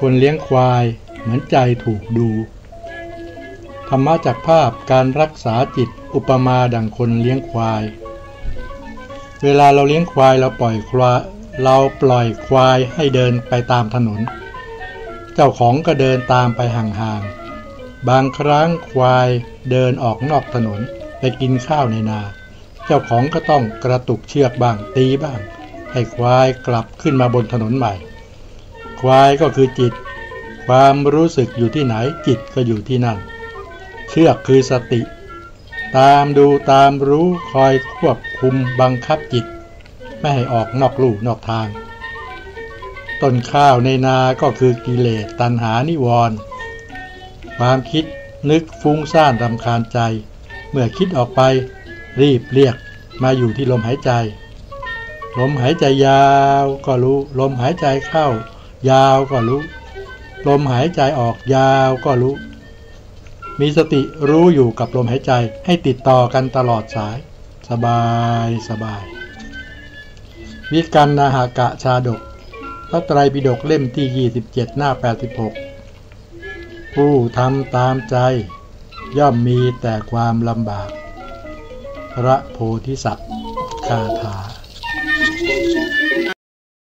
คนเลี้ยงควายเหมือนใจถูกดู ธรรมะจากภาพการรักษาจิตอุปมาดังคนเลี้ยงควาย เวลาเราเลี้ยงควายเราปล่อยควายเราปล่อยควายให้เดินไปตามถนน เจ้าของก็เดินตามไปห่างๆ บางครั้งควายเดินออกนอกถนนไปกินข้าวในนา เจ้าของก็ต้องกระตุกเชือกบ้างตีบ้าง ให้ควายกลับขึ้นมาบนถนนใหม่ ควายก็คือจิต ความรู้สึกอยู่ที่ไหนจิตก็อยู่ที่นั่น เชือกคือสติ ตามดูตามรู้คอยควบคุมบังคับจิต ไม่ให้ออกนอกลู่นอกทาง ต้นข้าวในนาก็คือกิเลสตัณหานิวรณ์ความคิดนึกฟุ้งซ่านรำคาญใจ เมื่อคิดออกไปรีบเรียกมาอยู่ที่ลมหายใจ ลมหายใจยาวก็รู้ ลมหายใจเข้า ยาวก็รู้ ลมหายใจออกยาวก็รู้ มีสติรู้อยู่กับลมหายใจให้ติดต่อกันตลอดสาย สบายสบาย วิกันนาหากะชาดก พระไตรปิฎกเล่มที่ 27 หน้า 86 ผู้ทำตามใจ ย่อมมีแต่ความลำบาก พระโพธิสัตว์คาถา